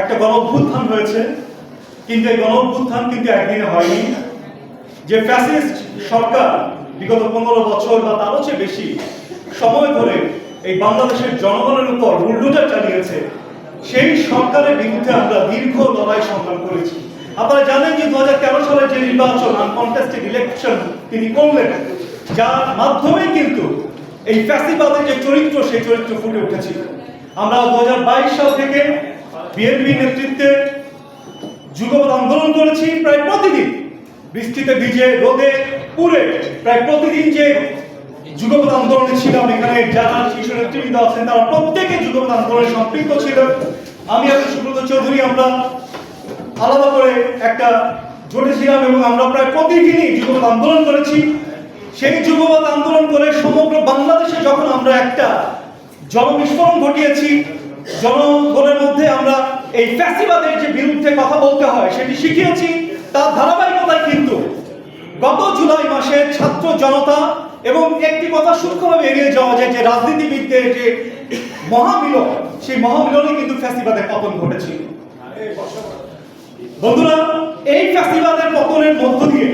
একটা গণ অভ্যুত্থান হয়েছে কিন্তু এই গণ অভ্যুত্থান কিন্তু একদিনে হয়নি। যে ফ্যাসিস্ট সরকার বিগত পনেরো বছর বা তারও চেয়ে বেশি সময় ধরে এই বাংলাদেশের জনগণের উপর বুলডোজার চালিয়েছে, সেই সরকারের বিরুদ্ধে আমরা দীর্ঘ লড়াই সংগ্রাম করেছি। আপনারা জানেন যে দু হাজার তেরো সালের যে নির্বাচন আনকনটেস্টেড ইলেকশন তিনি করলেন, যার মাধ্যমে কিন্তু এই ফ্যাসিবাদের যে চরিত্র, সেই চরিত্র ফুটে উঠেছিল। আমরা দু হাজার বাইশ সাল থেকে বিএনপি নেতৃত্বে যুগপৎ আন্দোলন করেছি প্রায় প্রতিদিন। বৃষ্টিতে ভিজে, রোদে, পুড়ে প্রায় প্রতিদিন যে যুগপৎ আন্দোলনে ছিলাম, এখানে যারা শিশু নেতৃবৃন্দ আছেন, তারা প্রত্যেকে যুগপৎ আন্দোলনে সম্পৃক্ত ছিল আমি এবং সুব্রত চৌধুরী, আমরা আলাদা করে একটা জোটে ছিলাম এবং আমরা প্রায় প্রতিদিনই যুগপৎ আন্দোলন করেছি। সেই যুগপৎ আন্দোলন করে সমগ্র বাংলাদেশে যখন আমরা একটা জনবিস্ফোরণ ঘটিয়েছি জনগণের মধ্যে আমরা এই ফ্যাসিবাদের যে বিরুদ্ধে কথা বলতে হয়, সেটি শিখিয়েছি। তার ধারাবাহিকতায় কিন্তু গত জুলাই মাসে ছাত্র জনতা এবং একটি কথা সূক্ষ্মভাবে এড়িয়ে যাওয়া যায় যে রাজনীতিবিদদের যে মহামিলন, সেই মহামিলনে কিন্তু ফ্যাসিবাদের পতন ঘটেছিল বন্ধুরা, এই ফ্যাসিবাদের পতনের মধ্য দিয়ে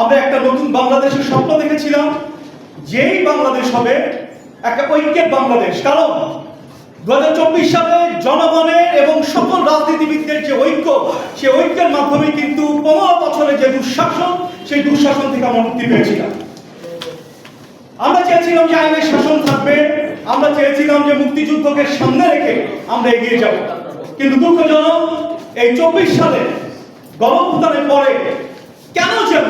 আমরা একটা নতুন বাংলাদেশের স্বপ্ন দেখেছিলাম। যেই বাংলাদেশ হবে, একটা ঐক্যের বাংলাদেশ। কারণ দু হাজার চব্বিশ সালে জনগণের এবং সকল রাজনীতিবিদদের যে ঐক্য সেই ঐক্যের মাধ্যমে কিন্তু পনেরো বছরের যে দুঃশাসন, সেই দুঃশাসন থেকে আমরা মুক্তি পেয়েছিলাম। আমরা চেয়েছিলাম যে আইনের শাসন থাকবে, আমরা চেয়েছিলাম যে মুক্তিযুদ্ধকে সামনে রেখে আমরা এগিয়ে যাব। কিন্তু দুঃখজনক, এই চব্বিশ সালে গণভুতানের পরে কেন যেন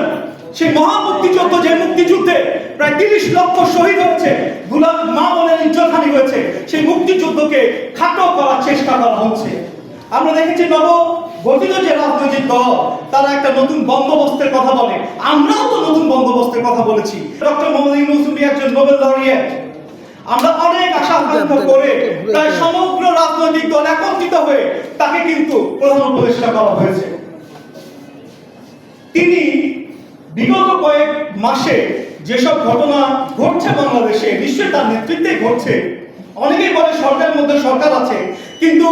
সেই মহা মুক্তিযুদ্ধ যে মুক্তিযুদ্ধে প্রায় তিরিশ লক্ষ শহীদ হয়েছে গুলাম মা বোনের ইজ্জতহানি হয়েছে, সেই মুক্তিযুদ্ধকে খাটো করার চেষ্টা করা হচ্ছে। আমরা দেখেছি নব গঠিত যে রাজনৈতিক দল, তারা একটা নতুন বন্দোবস্তের কথা বলে। আমরাও তো নতুন বন্দোবস্তের কথা বলেছি। ডক্টর মোহাম্মদ ইউনুস একজন নোবেল লরিয়েট। আমরা অনেক আশা আকাঙ্ক্ষা করে তাই সমগ্র রাজনৈতিক দল একত্রিত হয়ে তাকে কিন্তু প্রধান উপদেষ্টা করা হয়েছে। তিনি বিগত কয়েক মাসে যেসব ঘটনা ঘটছে বাংলাদেশে, নিশ্চয়ই তার নেতৃত্বে ঘটছে। অনেকেই বলে সরকারের মধ্যে সরকার আছে, কিন্তু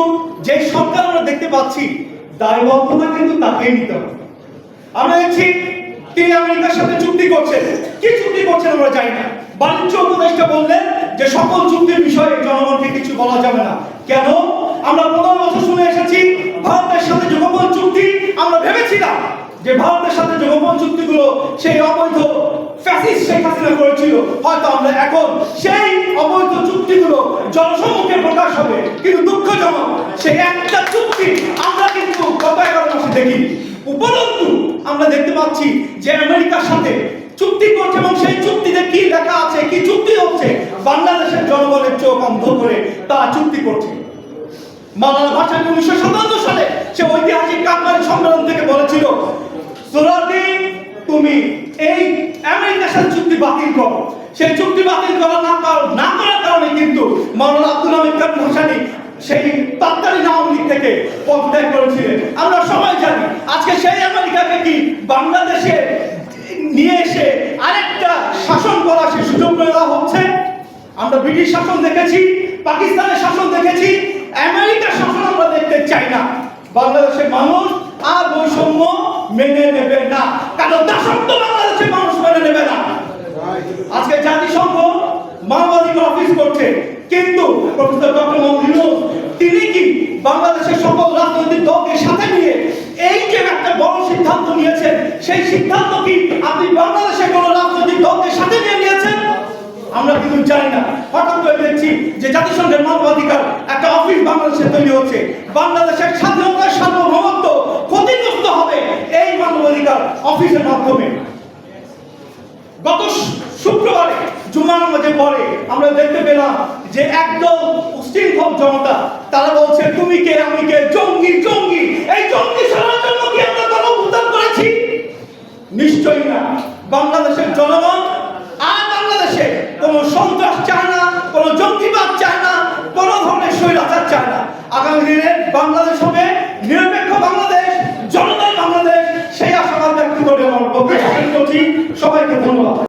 যে সরকার আমরা দেখতে পাচ্ছি, দায়বদ্ধতা কিন্তু তাকেই নিতে হবে। আমরা দেখছি তিনি আমেরিকার সাথে চুক্তি করছেন। কি চুক্তি করছেন আমরা জানি না। বাণিজ্য উপদেষ্টা বললেন যে সকল চুক্তির বিষয়ে জনগণকে কিছু বলা যাবে না। কেন? আমরা পনেরো বছর শুনে এসেছি, ভারতের সাথে যুগপন যে ভারতের সাথে যুগপন চুক্তিগুলো, সেই অবৈধ ফ্যাসিস্ট শেখ হাসিনা করেছিল, হয়তো আমরা এখন সেই অবৈধ চুক্তিগুলো জনসম্মুখে প্রকাশ হবে। কিন্তু দুঃখজনক, সেই একটা চুক্তি আমরা কিন্তু গত এগারো মাসে দেখিনি উপরন্তু, আমরা দেখতে পাচ্ছি যে আমেরিকার সাথে চুক্তি করছে এবং সেই চুক্তিতে কি লেখা আছে, কি চুক্তি হচ্ছে, বাংলাদেশের জনগণের চোখ অন্ধ করে তা চুক্তি করছে। মাওলানা ভাসানী উনিশশো সাতান্ন সালে সে ঐতিহাসিক কাকমারি সম্মেলন থেকে বলেছিল, সোরাদি, তুমি এই আমেরিকার চুক্তি বাতিল করো। সেই চুক্তি বাতিল করা না না করার কারণে কিন্তু মাওলানা আব্দুল হামিদ খান ভাসানী সেই তৎকালীন আওয়ামী লীগ থেকে পদত্যাগ করেছিলেন। আমরা সবাই জানি, আজকে সেই আমেরিকাকে কি বাংলাদেশে নিয়ে এসে আরেকটা শাসন করা সে সুযোগ করে দেওয়া হচ্ছে? আমরা ব্রিটিশ শাসন দেখেছি, পাকিস্তানের শাসন দেখেছি আমেরিকার শাসন আমরা দেখতে চাই না বাংলাদেশের মানুষ আর বৈষম্য মেনে নেবে না। কারণ দাসত্ব বাংলাদেশের মানুষ মেনে নেবে না। আজকে জাতিসংঘ মানবাধিকার অফিস করছে। কিন্তু প্রফেসর ডক্টর মোহাম্মদ তিনি কি বাংলাদেশের সকল রাজনৈতিক দলকে সাথে নিয়ে এই যে একটা বড় সিদ্ধান্ত নিয়েছেন, সেই সিদ্ধান্ত কি আপনি বাংলাদেশের কোন জানি না। হঠাৎ করে দেখছি যে জাতিসংঘের মানবাধিকার একটা অফিস বাংলাদেশে তৈরি হচ্ছে। বাংলাদেশের স্বাধীনতার সার্বভৌমত্ব ক্ষতিগ্রস্ত হবে এই মানবাধিকার অফিসের মাধ্যমে। গত শুক্রবারে, জুমার পরে আমরা দেখতে পেলাম যে জনতা, তারা বলছে, তুমি কে? আমি কে? জঙ্গি জঙ্গি। এই জঙ্গি সারার জন্য কি আমরা গণভুতান করেছি? নিশ্চয়ই না। বাংলাদেশের জনগণ আর বাংলাদেশে কোনো সন্ত্রাস চায় না, কোনো জঙ্গিবাদ চায় না, কোনো ধরনের স্বৈরাচার চায় না। আগামী দিনে বাংলাদেশ হবে নিরপেক্ষ বাংলাদেশ জনতার বাংলাদেশ, সেই আশাবাদ ব্যক্ত করে আমার বক্তব্য সবাইকে ধন্যবাদ।